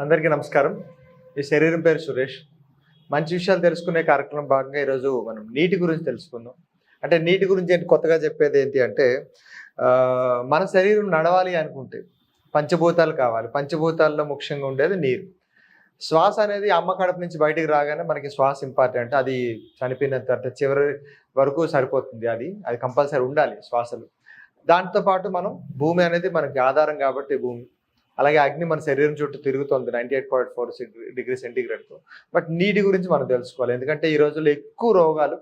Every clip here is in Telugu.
అందరికీ నమస్కారం. ఈ శరీరం పేరు సురేష్. మంచి విషయాలు తెలుసుకునే కార్యక్రమం భాగంగా ఈరోజు మనం నీటి గురించి తెలుసుకుందాం. అంటే నీటి గురించి ఏంటి? కొత్తగా చెప్పేది ఏంటి అంటే మన శరీరం నడవాలి అనుకుంటే పంచభూతాలు కావాలి. పంచభూతాల్లో ముఖ్యంగా ఉండేది నీరు. శ్వాస అనేది అమ్మ కడుపు నుంచి బయటికి రాగానే మనకి శ్వాస ఇంపార్టెంట్ అది చనిపోయిన తర్వాత చివరి వరకు సరిపోతుంది అది. అది కంపల్సరీ ఉండాలి శ్వాసలు. దాంతోపాటు మనం భూమి అనేది మనకి ఆధారం కాబట్టి భూమి అలాగే అగ్ని మన శరీరం చుట్టూ తిరుగుతుంది ninety eight point four degree సెంటీగ్రేడ్తో but నీటి గురించి మనం తెలుసుకోవాలి. ఎందుకంటే ఈ రోజుల్లో ఎక్కువ రోగాలు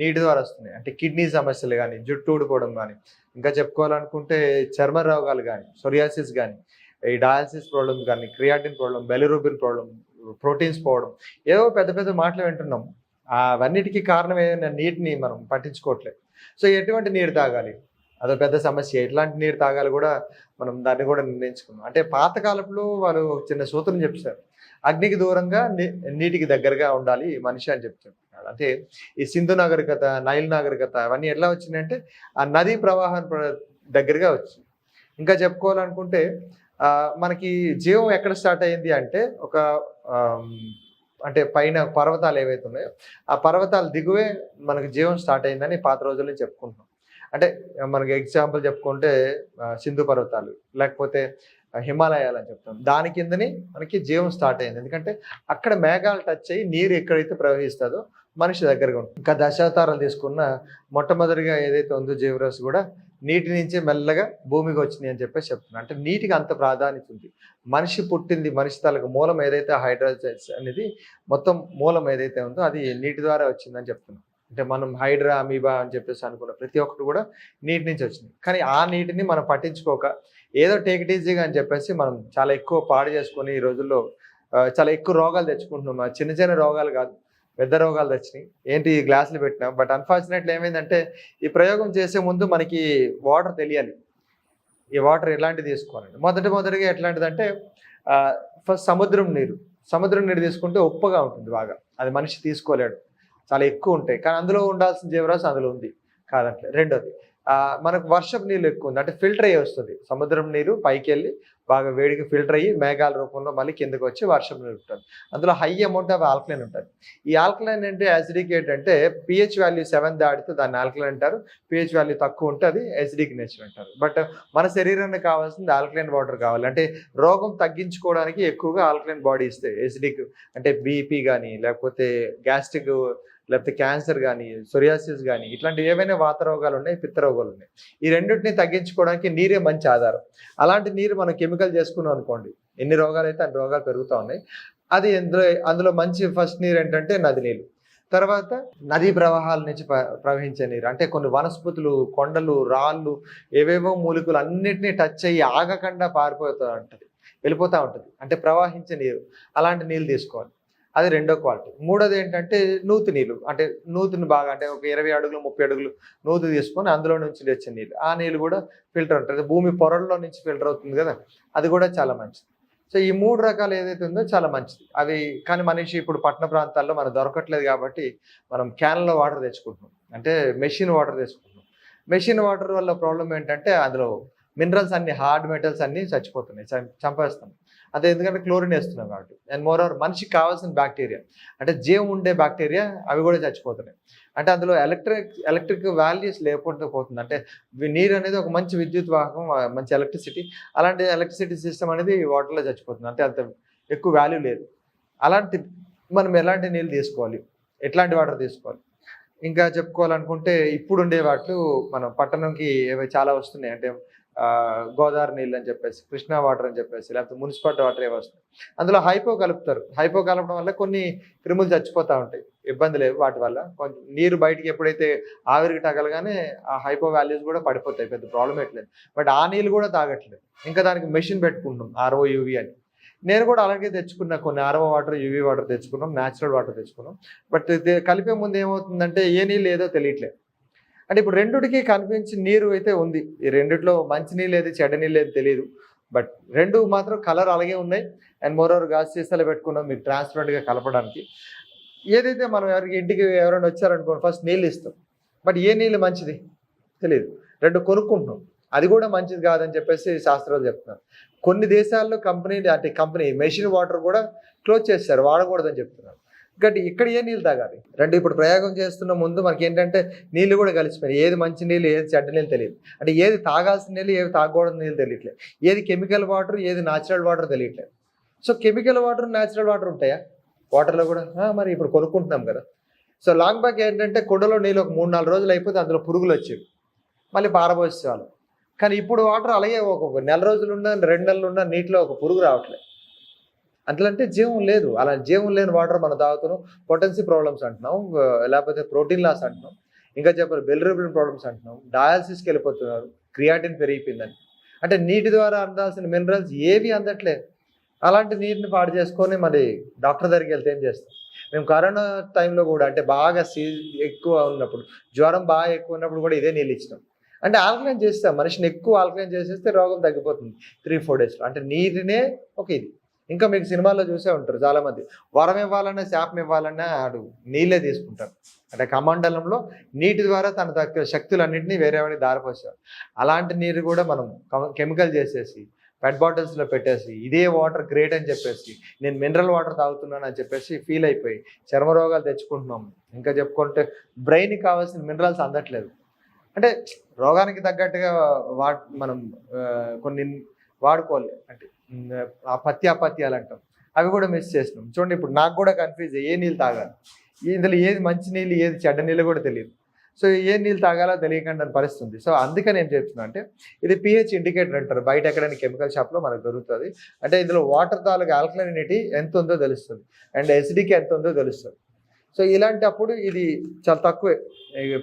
నీటి ద్వారా వస్తున్నాయి. అంటే కిడ్నీ సమస్యలు కానీ జుట్టు ఊడిపోవడం కానీ ఇంకా చెప్పుకోవాలనుకుంటే చర్మ రోగాలు కానీ సొరియాసిస్ కానీ ఈ డయాలసిస్ ప్రాబ్లమ్ కానీ creatine problem bilirubin problem proteins పోవడం ఏవో పెద్ద పెద్ద మాటలు వింటున్నాం. అవన్నిటికీ కారణం ఏదైనా నీటిని మనం పట్టించుకోవట్లేదు. సో ఎటువంటి నీరు తాగాలి? అదో పెద్ద సమస్య. ఎట్లాంటి నీరు తాగాలి కూడా మనం దాన్ని కూడా నిర్ణయించుకున్నాం అంటే పాతకాలంలో వాళ్ళు చిన్న సూత్రం చెప్తారు. అగ్నికి దూరంగా నీ- నీటికి దగ్గరగా ఉండాలి మనిషి అని చెప్తున్నాడు అంటే ఈ సింధు నాగరికత నైల్ నాగరికత అవన్నీ ఎట్లా వచ్చినాయంటే ఆ నదీ ప్రవాహం దగ్గరగా వచ్చింది. ఇంకా చెప్పుకోవాలనుకుంటే మనకి జీవం ఎక్కడ స్టార్ట్ అయింది అంటే ఒక అంటే పైన పర్వతాలు ఏవైతే ఉన్నాయో ఆ పర్వతాలు దిగువే మనకి జీవం స్టార్ట్ అయిందని పాత రోజుల్లో చెప్పుకుంటున్నాం. అంటే మనకి ఎగ్జాంపుల్ చెప్పుకుంటే సింధు పర్వతాలు లేకపోతే హిమాలయాలు అని చెప్తాం. దాని కిందని మనకి జీవం స్టార్ట్ అయింది. ఎందుకంటే అక్కడ మేఘాలు టచ్ అయ్యి నీరు ఎక్కడైతే ప్రవహిస్తుందో మనిషి దగ్గరగా ఉంటుంది. ఇంకా దశావతారాలు తీసుకున్న మొట్టమొదటిగా ఏదైతే ఉందో జీవరాశి కూడా నీటి నుంచే మెల్లగా భూమికి వచ్చినాయి అని చెప్పేసి చెప్తున్నాను అంటే నీటికి అంత ప్రాధాన్యత ఉంది. మనిషి పుట్టింది మనిషి తలకు మూలం ఏదైతే హైడ్రోజైన్స్ అనేది మొత్తం మూలం ఏదైతే ఉందో అది నీటి ద్వారా వచ్చిందని చెప్తున్నాను అంటే మనం హైడ్రా అమీబా అని చెప్పేసి అనుకున్న ప్రతి ఒక్కటి కూడా నీటి నుంచి వచ్చింది కానీ ఆ నీటిని మనం పట్టించుకోక ఏదో టేక్ ఇట్ ఈజీగా అని చెప్పేసి మనం చాలా ఎక్కువ పాడు చేసుకొని ఈ రోజుల్లో చాలా ఎక్కువ రోగాలు తెచ్చుకుంటున్నాం. చిన్న చిన్న రోగాలు కాదు పెద్ద రోగాలు తెచ్చినాయి. ఏంటి ఈ గ్లాసులు పెట్టినాం? బట్ అన్ఫార్చునేట్లీ ఏమైందంటే ఈ ప్రయోగం చేసే ముందు మనకి వాటర్ తెలియాలి. ఈ వాటర్ ఎలాంటిది తీసుకోవాలండి మొదటి మొదటిగా ఎట్లాంటిదంటే ఫస్ట్ సముద్రం నీరు. సముద్రం నీరు తీసుకుంటే ఉప్పగా ఉంటుంది బాగా. అది మనిషి తీసుకోలేడు. చాలా ఎక్కువ ఉంటాయి. కానీ అందులో ఉండాల్సిన జీవరాశి అందులో ఉంది. కాదంటే రెండోది మనకు వర్షపు నీళ్ళు ఎక్కువ ఉంది. అంటే ఫిల్టర్ అయ్యి వస్తుంది. సముద్రం నీరు పైకి వెళ్ళి బాగా వేడికి ఫిల్టర్ అయ్యి మేఘాల రూపంలో మళ్ళీ కిందకి వచ్చి వర్షం నీరు ఉంటుంది. అందులో హై అమౌంట్ ఆఫ్ ఆల్కలైన్ ఉంటుంది. ఈ ఆల్కలైన్ అంటే యాసిడిక్ ఏంటంటే పిహెచ్ వాల్యూ సెవెన్ దాటితే దాన్ని ఆల్కలైన్ అంటారు. పిహెచ్ వాల్యూ తక్కువ ఉంటే అది యాసిడిక్ నేచర్ అంటారు. బట్ మన శరీరానికి కావాల్సింది ఆల్కలైన్ వాటర్ కావాలి. అంటే రోగం తగ్గించుకోవడానికి ఎక్కువగా ఆల్కలైన్ బాడీ ఇస్తాయి యాసిడిక్ అంటే బీపీ కానీ లేకపోతే గ్యాస్ట్రిక్ లేకపోతే క్యాన్సర్ కానీ సొరియాసిస్ కానీ ఇట్లాంటి ఏవైనా వాత రోగాలు ఉన్నాయి పిత్త రోగాలు ఉన్నాయి. ఈ రెండింటిని తగ్గించుకోవడానికి నీరే మంచి ఆధారం. అలాంటి నీరు మనం కెమికల్ చేసుకున్నాం అనుకోండి ఎన్ని రోగాలు అయితే అన్ని రోగాలు పెరుగుతూ ఉన్నాయి అది ఎందులో అందులో మంచి ఫస్ట్ నీరు ఏంటంటే నది నీళ్ళు తర్వాత నదీ ప్రవాహాల నుంచి ప్రవహించే నీరు. అంటే కొన్ని వనస్పతులు కొండలు రాళ్ళు ఏవేవో మూలికలు అన్నిటినీ టచ్ అయ్యి ఆగకుండా పారిపోతూ ఉంటుంది వెళ్ళిపోతూ ఉంటుంది. అంటే ప్రవహించే నీరు. అలాంటి నీళ్ళు తీసుకోవాలి. అది రెండో క్వాలిటీ. మూడోది ఏంటంటే నూతి నీళ్ళు. అంటే నూతిని బాగా అంటే ఒక ఇరవై అడుగులు ముప్పై అడుగులు నూతి తీసుకొని అందులో నుంచి తెచ్చే నీళ్ళు. ఆ నీళ్ళు కూడా ఫిల్టర్ ఉంటుంది భూమి పొరల్లో నుంచి ఫిల్టర్ అవుతుంది కదా. అది కూడా చాలా మంచిది. సో ఈ మూడు రకాలు ఏదైతే ఉందో చాలా మంచిది. అవి కానీ మనిషి ఇప్పుడు పట్టణ ప్రాంతాల్లో మనకు దొరకట్లేదు కాబట్టి మనం క్యాన్లో వాటర్ తెచ్చుకుంటున్నాం. అంటే మెషిన్ వాటర్ తెచ్చుకుంటున్నాం. మెషిన్ వాటర్ వల్ల ప్రాబ్లం ఏంటంటే అందులో మినరల్స్ అన్ని హార్డ్ మెటల్స్ అన్ని చచ్చిపోతున్నాయి. చం- చంపేస్తాం అదే ఎందుకంటే క్లోరిన్ వేస్తున్నాం కాబట్టి. అండ్ మోర్ ఓవర్ మనిషికి కావాల్సిన బ్యాక్టీరియా అంటే జీవం ఉండే బ్యాక్టీరియా అవి కూడా చచ్చిపోతున్నాయి. అంటే అందులో ఎలక్ట్రిక్ ఎలక్ట్రిక్ వాల్యూస్ లేకుండా పోతుంది. అంటే నీరు అనేది ఒక మంచి విద్యుత్ వాహకం మంచి ఎలక్ట్రిసిటీ అలాంటి ఎలక్ట్రిసిటీ సిస్టమ్ అనేది వాటర్లో చచ్చిపోతుంది. అంటే అంత ఎక్కువ వాల్యూ లేదు. అలాంటి మనం ఎలాంటి నీళ్ళు తీసుకోవాలి? ఎట్లాంటి వాటర్ తీసుకోవాలి? ఇంకా చెప్పుకోవాలనుకుంటే ఇప్పుడు ఉండే వాటిలో మనం పట్టణంకి చాలా వస్తున్నాయి. అంటే గోదావరి నీళ్ళు అని చెప్పేసి కృష్ణా వాటర్ అని చెప్పేసి లేకపోతే మున్సిపాలిటీ వాటర్ ఏవో వస్తాయి అందులో హైపో కలుపుతారు. హైపో కలపడం వల్ల కొన్ని క్రిములు చచ్చిపోతూ ఉంటాయి. ఇబ్బంది లేవు వాటి వల్ల. కొంచెం నీరు బయటికి ఎప్పుడైతే ఆవిరికి తగలగానే ఆ హైపో వాల్యూస్ కూడా పడిపోతాయి. పెద్ద ప్రాబ్లం ఎట్లేదు బట్ ఆ నీళ్ళు కూడా తాగట్లేదు. ఇంకా దానికి మెషిన్ పెట్టుకుంటాం ఆర్ఓ యూవి అని. నేను కూడా అలాగే తెచ్చుకున్నా కొన్ని ఆర్ఓ వాటర్ యూవీ వాటర్ తెచ్చుకున్నాం న్యాచురల్ వాటర్ తెచ్చుకున్నాం. బట్ కలిపే ముందు ఏమవుతుందంటే ఏ నీళ్ళు ఏదో తెలియట్లేదు. అంటే ఇప్పుడు రెండుటికి కనిపించి నీరు అయితే ఉంది. ఈ రెండిట్లో మంచి నీళ్ళు ఏది చెడ్డ నీళ్ళు ఏది తెలియదు బట్ రెండు మాత్రం కలర్ అలాగే ఉన్నాయి. అండ్ మోర్ ఓవర్ గాజు సీసాలు పెట్టుకున్నాం మీరు ట్రాన్స్పరెంట్గా కలపడానికి. ఏదైతే మనం ఎవరికి ఇంటికి ఎవరైనా వచ్చారనుకోండి ఫస్ట్ నీళ్ళు ఇస్తాం. బట్ ఏ నీళ్ళు మంచిది? తెలియదు రెండు కొనుక్కుంటున్నాం. అది కూడా మంచిది కాదని చెప్పేసి శాస్త్రాలు చెప్తున్నారు. కొన్ని దేశాల్లో కంపెనీ అంటే కంపెనీ మెషిన్ వాటర్ కూడా క్లోజ్ చేస్తారు వాడకూడదని చెప్తున్నారు. గట్టి ఇక్కడ ఏ నీళ్ళు తాగాలి? రెండు ఇప్పుడు ప్రయోగం చేస్తున్న ముందు మనకి ఏంటంటే నీళ్ళు కూడా కలిసిపోయి ఏది మంచి నీళ్ళు ఏది చెడ్డ నీళ్ళు తెలియదు. అంటే ఏది తాగాల్సిన నీళ్ళు ఏది తాగకూడదు నీళ్ళు తెలియట్లేదు. ఏది కెమికల్ వాటర్ ఏది న్యాచురల్ వాటర్ తెలియట్లేదు. So chemical water natural water ఉంటాయా? వాటర్లో కూడా మరి ఇప్పుడు కొనుక్కుంటున్నాం కదా. సో లాంగ్ బ్యాక్ ఏంటంటే కుండలో నీళ్ళు ఒక మూడు నాలుగు రోజులు అయిపోతే అందులో పురుగులు వచ్చేవి. మళ్ళీ పారబోసేవాళ్ళు. కానీ ఇప్పుడు వాటర్ అలాగే ఒక నెల రోజులు ఉన్న రెండు నెలలు ఉన్న నీటిలో ఒక పురుగు రావట్లేదు. అట్లంటే జీవం లేదు. అలా జీవం లేని వాటర్ మనం తాగుతున్నాం. పొటెన్సీ ప్రాబ్లమ్స్ అంటున్నాం. లేకపోతే ప్రోటీన్ లాస్ అంటున్నాం. ఇంకా చెప్పారు బెల్రబిన్ ప్రాబ్లమ్స్ అంటున్నాం. డయాలసిస్కి వెళ్ళిపోతున్నారు. క్రియాటిన్ పెరిగిపోయిందని. అంటే నీటి ద్వారా అందాల్సిన మినరల్స్ ఏవి అందట్లేదు అలాంటి నీటిని పాడు చేసుకొని మరి డాక్టర్ దగ్గరికి వెళ్తే ఏం చేస్తాం? మేము కరోనా టైంలో కూడా అంటే బాగా సీ ఎక్కువ ఉన్నప్పుడు జ్వరం బాగా ఎక్కువ ఉన్నప్పుడు కూడా ఇదే నీళ్ళు ఇచ్చినాం. అంటే ఆల్కలైన్ చేస్తాం మనిషిని ఎక్కువ ఆల్కలైన్ చేసేస్తే రోగం తగ్గిపోతుంది. త్రీ ఫోర్ డేస్లో. అంటే నీటినే ఒక ఇది. ఇంకా మీకు సినిమాల్లో చూసే ఉంటారు చాలామంది. వరం ఇవ్వాలన్నా శాపం ఇవ్వాలన్నా ఆడు నీళ్ళే తీసుకుంటారు. అంటే కమండలంలో నీటి ద్వారా తన దగ్గర శక్తులన్నింటినీ వేరే వాడికి దారిపోసారు అలాంటి నీరు కూడా మనం కెమికల్ చేసేసి పెట్ బాటిల్స్లో పెట్టేసి ఇదే వాటర్ గ్రేట్ అని చెప్పేసి నేను మినరల్ వాటర్ తాగుతున్నాను అని చెప్పేసి ఫీల్ అయిపోయి చర్మ రోగాలు తెచ్చుకుంటున్నాం. ఇంకా చెప్పుకుంటే బ్రెయిన్కి కావాల్సిన మినరల్స్ అందట్లేదు. అంటే రోగానికి తగ్గట్టుగా వా మనం కొన్ని వాడుకోవాలి. అంటే ఆ పత్తి అంటాం అవి కూడా మిస్ చేసినాం. చూడండి ఇప్పుడు నాకు కూడా కన్ఫ్యూజ్ ఏ నీళ్ళు తాగాలి? ఇందులో ఏది మంచి నీళ్ళు ఏది చెడ్డ నీళ్ళు కూడా తెలియదు. సో ఏ నీళ్ళు తాగాలో తెలియకుండా పరిస్థితి ఉంది సో అందుకని ఏం చెప్తున్నా అంటే ఇది పిహెచ్ ఇండికేటర్ అంటారు. బయట ఎక్కడైనా కెమికల్ షాప్లో మనకు దొరుకుతుంది. అంటే ఇందులో వాటర్ తాలూకు ఆల్కలినిటీ ఎంత ఉందో తెలుస్తుంది. అండ్ ఎసిడికి ఎంత ఉందో తెలుస్తుంది. సో ఇలాంటప్పుడు ఇది చాలా తక్కువే.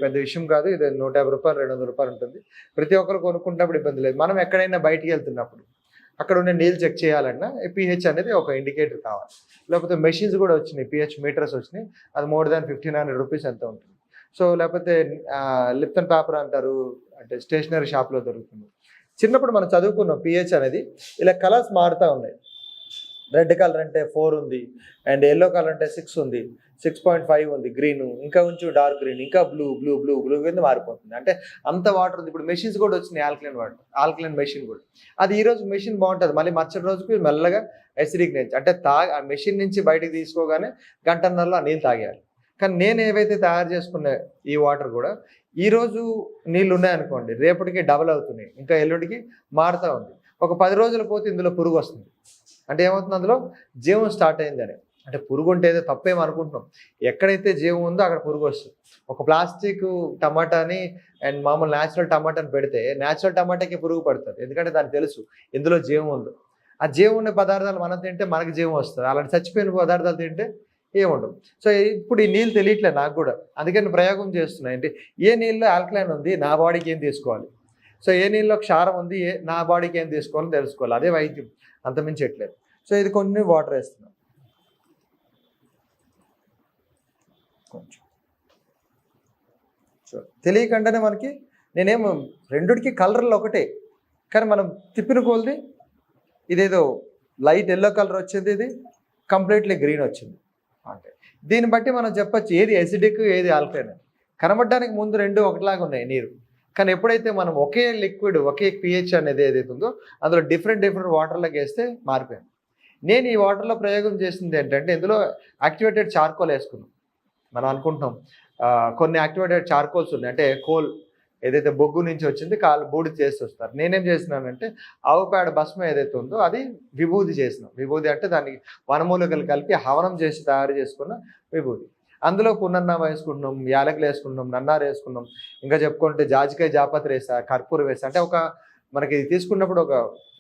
పెద్ద విషయం కాదు. ఇది నూట యాభై రూపాయలు రెండు వందల రూపాయలు ఉంటుంది. ప్రతి ఒక్కరు కొనుక్కుంటప్పుడు ఇబ్బంది లేదు. మనం ఎక్కడైనా బయటికి వెళ్తున్నప్పుడు అక్కడ ఉండే నీళ్ళు చెక్ చేయాలన్నా పిహెచ్ అనేది ఒక ఇండికేటర్ కావాలి. లేకపోతే మెషిన్స్ కూడా వచ్చినాయి పిహెచ్ మీటర్స్ వచ్చినాయి. అది more than fifteen hundred rupees ఎంత ఉంటుంది. సో లేకపోతే లిప్టన్ పేపర్ అంటారు అంటే స్టేషనరీ షాప్లో దొరుకుతుంది. చిన్నప్పుడు మనం చదువుకున్నాం పిహెచ్ అనేది ఇలా కలర్స్ మారుతూ ఉన్నాయి. రెడ్ కలర్ అంటే ఫోర్ ఉంది అండ్ ఎల్లో కలర్ అంటే సిక్స్ ఉంది. సిక్స్ పాయింట్ ఫైవ్ ఉంది గ్రీన్. ఇంకా కొంచెం డార్క్ గ్రీన్ ఇంకా బ్లూ బ్లూ బ్లూ బ్లూ కింద మారిపోతుంది. అంటే అంత వాటర్ ఉంది. ఇప్పుడు మెషిన్స్ కూడా వచ్చినాయి ఆల్కలైన్ వాటర్ ఆల్కలైన్ మెషిన్ కూడా. అది ఈ రోజు మెషిన్ బాగుంటుంది. మళ్ళీ మరుసటి రోజుకి మెల్లగా ఎసిడిక్ నుంచి అంటే తా ఆ మెషిన్ నుంచి బయటకు తీసుకోగానే గంటన్నరలో ఆ నీళ్ళు తాగేయాలి. కానీ నేను ఏవైతే తయారు చేసుకున్న ఈ వాటర్ కూడా ఈ రోజు నీళ్ళు ఉన్నాయనుకోండి రేపటికి డబల్ అవుతున్నాయి. ఇంకా ఎల్లుడికి మారుతూ ఉంది. ఒక పది రోజులు పోతే ఇందులో పురుగు వస్తుంది. అంటే ఏమవుతుంది అందులో? జీవం స్టార్ట్ అయిందని. అంటే పురుగు ఉంటే ఏదో తప్పేం అనుకుంటున్నాం. ఎక్కడైతే జీవం ఉందో అక్కడ పురుగు వస్తుంది. ఒక ప్లాస్టిక్ టమాటాని అండ్ మామూలు న్యాచురల్ టమాటాని పెడితే న్యాచురల్ టమాటాకి పురుగు పడుతుంది. ఎందుకంటే దానికి తెలుసు ఇందులో జీవం ఉందో. ఆ జీవం ఉండే పదార్థాలు మనం తింటే మనకి జీవం వస్తుంది. అలాంటి చచ్చిపోయిన పదార్థాలు తింటే ఏముండవు సో ఇప్పుడు ఈ నీళ్ళు తెలియట్లే నాకు కూడా. అందుకని ప్రయోగం చేస్తున్నా. ఏంటి? ఏ నీళ్ళలో ఆల్కలైన్ ఉంది? నా బాడీకి ఏం తీసుకోవాలి? సో ఏ నీళ్ళలో క్షారం ఉంది? ఏ నా బాడీకి ఏం తీసుకోవాలో తెలుసుకోవాలి. అదే వైద్యం. అంతమించి ఎట్లేదు. సో ఇది కొన్ని వాటర్ వేస్తున్నాం. కొంచెం. సో తెలియకుండానే మనకి నేనేమో రెండుకి కలర్లు ఒకటే కానీ మనం తిప్పిన కొలది ఇదేదో లైట్ ఎల్లో కలర్ వచ్చింది ఇది కంప్లీట్లీ గ్రీన్ వచ్చింది. అంటే దీన్ని బట్టి మనం చెప్పొచ్చు ఏది ఎసిడిక్ ఏది ఆల్కలైన్ అని. కనబడడానికి ముందు రెండు ఒకటిలాగా ఉన్నాయి నీరు. కానీ ఎప్పుడైతే మనం ఒకే లిక్విడ్ ఒకే పిహెచ్ అనేది ఏదైతే ఉందో అందులో డిఫరెంట్ డిఫరెంట్ వాటర్లోకి వేస్తే మారిపోయింది నేను ఈ వాటర్లో ప్రయోగం చేసింది ఏంటంటే ఇందులో యాక్టివేటెడ్ చార్కోల్ వేసుకున్నాం. మనం అనుకుంటున్నాం. కొన్ని యాక్టివేటెడ్ చార్కోల్స్ ఉన్నాయి. అంటే కోల్ ఏదైతే బొగ్గు నుంచి వచ్చింది కాలు బూడి చేసి వస్తారు. నేనేం చేసినానంటే ఆవు పేడ భస్మం ఏదైతే ఉందో అది విభూది చేసినాం. విభూది అంటే దానికి వనమూలికలు కలిపి హవనం చేసి తయారు చేసుకున్న విభూది. అందులో పునన్న వేసుకుంటున్నాం యాలకులు వేసుకుంటున్నాం నన్నారు వేసుకున్నాం ఇంకా చెప్పుకుంటే జాజికాయ జాపత్రి వేసా కర్పూరం వేసా. అంటే ఒక మనకి ఇది తీసుకున్నప్పుడు ఒక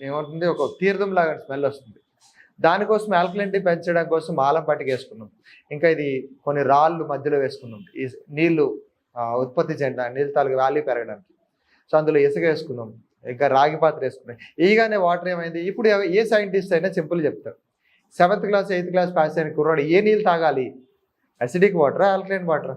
ఏమంటుంది? ఒక తీర్థం లాగా స్మెల్ వస్తుంది. దానికోసం ఆల్కలినిటీ పెంచడం కోసం ఆలం పట్టుకేసుకున్నాం ఇంకా ఇది కొన్ని రాళ్ళు మధ్యలో వేసుకున్నాం. ఈ నీళ్ళు ఉత్పత్తి చేయడానికి నీళ్ళ తాలూకు వ్యాలీ పెరగడానికి. సో అందులో ఇసుక వేసుకున్నాం. ఇంకా రాగి పాత్ర వేసుకున్నాం. ఈగానే వాటర్ ఏమైంది? ఇప్పుడు ఏ సైంటిస్ట్ అయినా సింపుల్ చెప్తారు. Seventh class eighth class pass అయిన కుర్రాడు ఏ నీళ్ళు తాగాలి? అసిడిక్ వాటరా ఆల్కలైన్ వాటరా?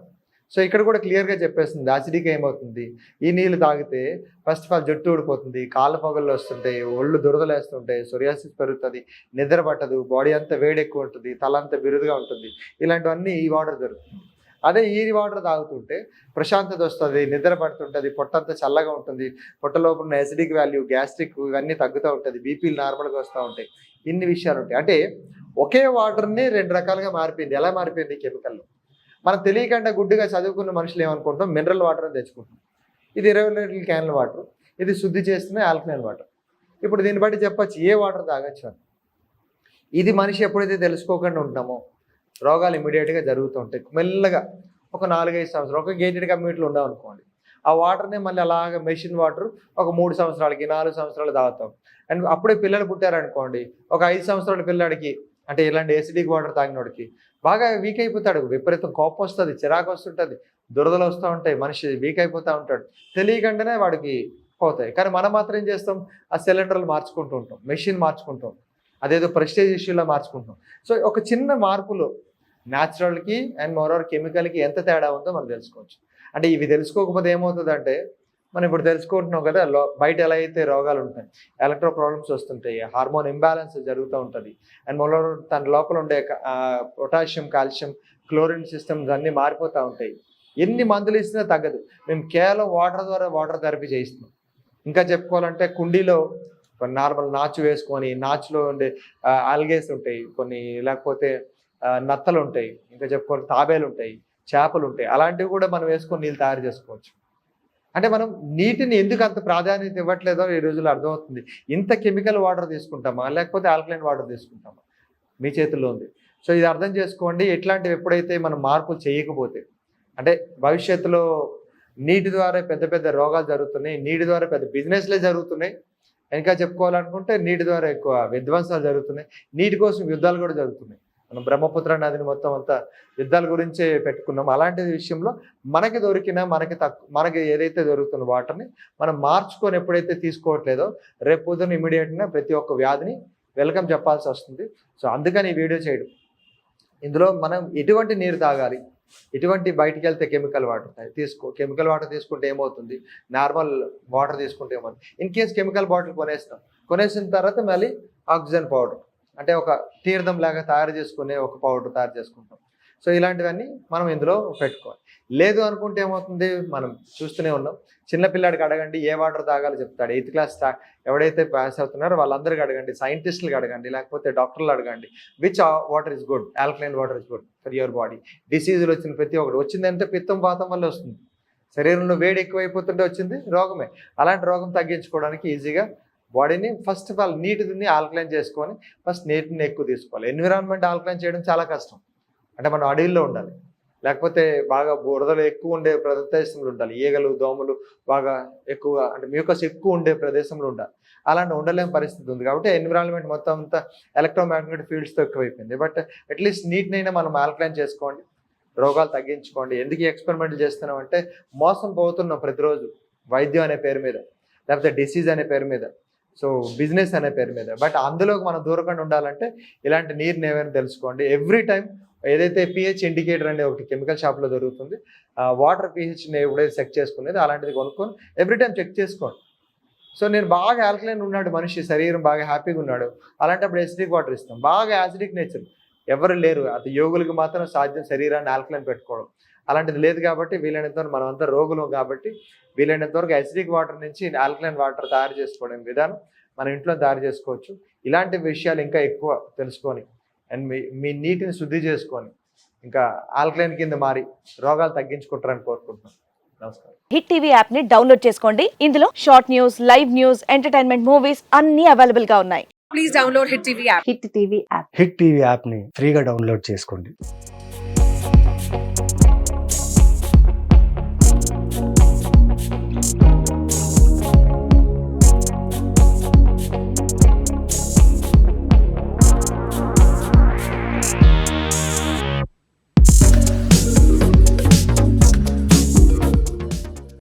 సో ఇక్కడ కూడా క్లియర్గా చెప్పేస్తుంది అసిడిక్ ఏమవుతుంది? ఈ నీళ్ళు తాగితే ఫస్ట్ ఆఫ్ ఆల్ జుట్టు ఊడిపోతుంది కాళ్ళ పొగలు వస్తుంటాయి ఒళ్ళు దురదలేస్తుంటాయి సొరియాసిస్ పెరుగుతుంది నిద్ర పట్టదు బాడీ అంతా వేడి ఎక్కువ ఉంటుంది తల అంతా బిరుదుగా ఉంటుంది. ఇలాంటివన్నీ ఈ వాటర్ దొరుకుతుంది. అదే ఈ వాటర్ తాగుతుంటే ప్రశాంతత వస్తుంది నిద్ర పడుతుంటుంది పొట్టంతా చల్లగా ఉంటుంది పొట్ట లోపల ఉన్న ఎసిడిక్ వాల్యూ గ్యాస్ట్రిక్ ఇవన్నీ తగ్గుతూ ఉంటుంది బీపీలు నార్మల్గా వస్తూ ఉంటాయి. ఇన్ని విషయాలు ఉంటాయి. అంటే ఒకే వాటర్ని రెండు రకాలుగా మారిపోయింది. ఎలా మారిపోయింది కెమికల్లో మనం తెలియకుండా గుడ్డుగా చదువుకున్న మనుషులు ఏమనుకుంటాం? మినరల్ వాటర్ తెచ్చుకుంటాం. ఇది ఇరవై లీటర్ల క్యాన్ల వాటర్ ఇది శుద్ధి చేస్తున్న ఆల్కలైన్ వాటర్ ఇప్పుడు దీన్ని బట్టి చెప్పచ్చు ఏ వాటర్ తాగొచ్చు అని. ఇది మనిషి ఎప్పుడైతే తెలుసుకోకుండా ఉంటామో రోగాలు ఇమీడియట్గా జరుగుతూ ఉంటాయి. మెల్లగా ఒక నాలుగైదు సంవత్సరాలు ఒక గేటెడ్ కమ్యూనిటీలు ఉన్నాం అనుకోండి. ఆ వాటర్ని మళ్ళీ అలాగ మెషిన్ వాటర్ ఒక మూడు సంవత్సరాలకి నాలుగు సంవత్సరాలు తాగుతాం. అండ్ అప్పుడే పిల్లలు పుట్టారనుకోండి ఒక ఐదు సంవత్సరాల పిల్లాడికి అంటే ఇలాంటి ఎసిడిక్ వాటర్ తాగినోడికి బాగా వీక్ అయిపోతాడు. విపరీతం కోపం వస్తుంది చిరాకు వస్తుంటుంది దురదలు వస్తూ ఉంటాయి మనిషి వీక్ అయిపోతూ ఉంటాడు. తెలియకుండానే వాడికి పోతాయి. కానీ మనం మాత్రం ఏం చేస్తాం? ఆ సిలిండర్లు మార్చుకుంటూ ఉంటాం మెషిన్ మార్చుకుంటాం అదేదో ప్రెస్టేజ్ ఇష్యూలో మార్చుకుంటాం సో ఒక చిన్న మార్పులు న్యాచురల్కి అండ్ మోరవర్ కెమికల్కి ఎంత తేడా ఉందో మనం తెలుసుకోవచ్చు. అంటే ఇవి తెలుసుకోకపోతే ఏమవుతుందంటే మనం ఇప్పుడు తెలుసుకుంటున్నాం కదా లో బయట ఎలా అయితే రోగాలు ఉంటాయి ఎలక్ట్రో ప్రాబ్లమ్స్ వస్తుంటాయి హార్మోన్ ఇంబ్యాలెన్స్ జరుగుతూ ఉంటుంది. అండ్ మోరవర్ తన లోపల ఉండే పొటాషియం కాల్షియం క్లోరిన్ సిస్టమ్స్ అన్నీ మారిపోతూ ఉంటాయి. ఎన్ని మందులు ఇచ్చినా తగ్గదు. మేము కేవలం వాటర్ ద్వారా వాటర్ థెరపీ చేయిస్తున్నాం. ఇంకా చెప్పుకోవాలంటే కుండీలో కొన్ని నార్మల్ నాచు వేసుకొని నాచులో ఉండే ఆల్గేస్ ఉంటాయి కొన్ని లేకపోతే నత్తలు ఉంటాయి ఇంకా చెప్పుకోవాలి తాబేలు ఉంటాయి చేపలు ఉంటాయి అలాంటివి కూడా మనం వేసుకొని నీళ్ళు తయారు చేసుకోవచ్చు. అంటే మనం నీటిని ఎందుకు అంత ప్రాధాన్యత ఇవ్వట్లేదో ఈ రోజుల్లో అర్థమవుతుంది. ఇంత కెమికల్ వాటర్ తీసుకుంటామా? లేకపోతే ఆల్కలైన్ వాటర్ తీసుకుంటామా? మీ చేతుల్లో ఉంది. సో ఇది అర్థం చేసుకోండి. ఎట్లాంటివి ఎప్పుడైతే మనం మార్పులు చేయకపోతే అంటే భవిష్యత్తులో నీటి ద్వారా పెద్ద పెద్ద రోగాలు జరుగుతున్నాయి నీటి ద్వారా పెద్ద బిజినెస్లే జరుగుతున్నాయి. ఇంకా చెప్పుకోవాలనుకుంటే నీటి ద్వారా ఎక్కువ విధ్వంసాలు జరుగుతున్నాయి. నీటి కోసం యుద్ధాలు కూడా జరుగుతున్నాయి. మనం బ్రహ్మపుత్ర నదిని మొత్తం అంతా యుద్ధాల గురించే పెట్టుకున్నాం. అలాంటి విషయంలో మనకి దొరికిన మనకి తక్కువ మనకి ఏదైతే దొరుకుతున్న వాటర్ని మనం మార్చుకొని ఎప్పుడైతే తీసుకోవట్లేదో రేపు పొద్దున్న ఇమీడియట్గా ప్రతి ఒక్క వ్యాధిని వెల్కమ్ చెప్పాల్సి వస్తుంది. సో అందుకని ఈ వీడియో చేయడం. ఇందులో మనం ఎటువంటి నీరు తాగాలి? ఎటువంటి బయటికి వెళ్తే కెమికల్ వాటర్ తీసుకో కెమికల్ వాటర్ తీసుకుంటే ఏమవుతుంది? నార్మల్ వాటర్ తీసుకుంటే ఏమవుతుంది? ఇన్ కేస్ కెమికల్ బాటిల్ కొనేస్తాం. కొనేసిన తర్వాత మళ్ళీ ఆక్సిజన్ పౌడర్. అంటే ఒక తీర్థం లాగా తయారు చేసుకునే ఒక పౌడర్ తయారు చేసుకుంటాం. సో ఇలాంటివన్నీ మనం ఇందులో పెట్టుకోవాలి. లేదు అనుకుంటే ఏమవుతుంది? మనం చూస్తూనే ఉన్నాం. చిన్నపిల్లాడికి అడగండి ఏ వాటర్ తాగాలో చెప్తాడు. ఎయిత్ క్లాస్ ఎవడైతే పాస్ అవుతున్నారో వాళ్ళందరికీ అడగండి సైంటిస్టులకు అడగండి లేకపోతే డాక్టర్లు అడగండి which water is good alkaline water is good for your body డిసీజులు వచ్చిన ప్రతి ఒక్కటి. వచ్చిందంటే పిత్తం పాతం వల్ల వస్తుంది. శరీరంలో వేడి ఎక్కువైపోతుంటే వచ్చింది రోగమే. అలాంటి రోగం తగ్గించుకోవడానికి ఈజీగా బాడీని ఫస్ట్ ఆఫ్ ఆల్ నీటిని ఆల్కలైన్ చేసుకొని ఫస్ట్ నీటిని ఎక్కువ తీసుకోవాలి. ఎన్విరాన్మెంట్ ఆల్కలైన్ చేయడం చాలా కష్టం. అంటే మనం అడవిలో ఉండాలి. లేకపోతే బాగా బురదలు ఎక్కువ ఉండే ప్రదేశంలో ఉండాలి. ఈగలు దోమలు బాగా ఎక్కువగా అంటే మ్యూకస్ ఎక్కువ ఉండే ప్రదేశంలో ఉండాలి. అలాంటి ఉండలేని పరిస్థితి ఉంది. కాబట్టి ఎన్విరాన్మెంట్ మొత్తం అంతా ఎలక్ట్రోమాగ్నెటిక్ ఫీల్డ్స్తో ఎక్కువైపోయింది. బట్ అట్లీస్ట్ నీటినైనా మనం ఆల్కలైన్ చేసుకోండి. రోగాలు తగ్గించుకోండి. ఎందుకు ఎక్స్పెరిమెంట్ చేస్తున్నాం అంటే మోసం పోతున్నాం ప్రతిరోజు వైద్యం అనే పేరు మీద. లేకపోతే డిసీజ్ అనే పేరు మీద. సో బిజినెస్ అనే పేరు మీద. బట్ అందులోకి మనం దూరకుండా ఉండాలంటే ఇలాంటి నీరుని ఏమైనా తెలుసుకోండి. ఎవ్రీ టైం ఏదైతే పిహెచ్ ఇండికేటర్ అనే ఒకటి కెమికల్ షాప్లో దొరుకుతుంది వాటర్ పిహెచ్ని ఎప్పుడైతే చెక్ చేసుకునేది అలాంటిది కొనుక్కొని ఎవ్రీ టైం చెక్ చేసుకోండి. సో నేను బాగా ఆల్కలైన్ ఉన్నాడు మనిషి శరీరం బాగా హ్యాపీగా ఉన్నాడు. అలాంటప్పుడు ఎసిడిక్ వాటర్ ఇస్తాం. బాగా యాసిడిక్ నేచర్. ఎవరు లేరు. అది యోగులకు మాత్రం సాధ్యం శరీరాన్ని ఆల్కలైన్ పెట్టుకోవడం. అలాంటిది లేదు కాబట్టి వీలైనంత వరకు మనం అంతా రోగులు కాబట్టి వీలైనంత వరకు అసిడిక్ వాటర్ నుంచి ఆల్కలైన్ వాటర్ తయారు చేసుకోవడం విధానం మన ఇంట్లో తయారు చేసుకోవచ్చు. ఇలాంటి విషయాలు ఇంకా ఎక్కువ తెలుసుకొని అండ్ మీ మీ నీటిని శుద్ధి చేసుకొని ఇంకా ఆల్కలైన్ కింద మారి రోగాలు తగ్గించుకుంటారని కోరుకుంటున్నాను నమస్కారం. హిట్ టీవీ యాప్ని డౌన్లోడ్ చేసుకోండి. ఇందులో short news live news entertainment movies అన్ని అవైలబుల్గా ఉన్నాయి. Please download Hit TV app. Hit TV app Hit TV యాప్ని ఫ్రీగా డౌన్లోడ్ చేసుకోండి.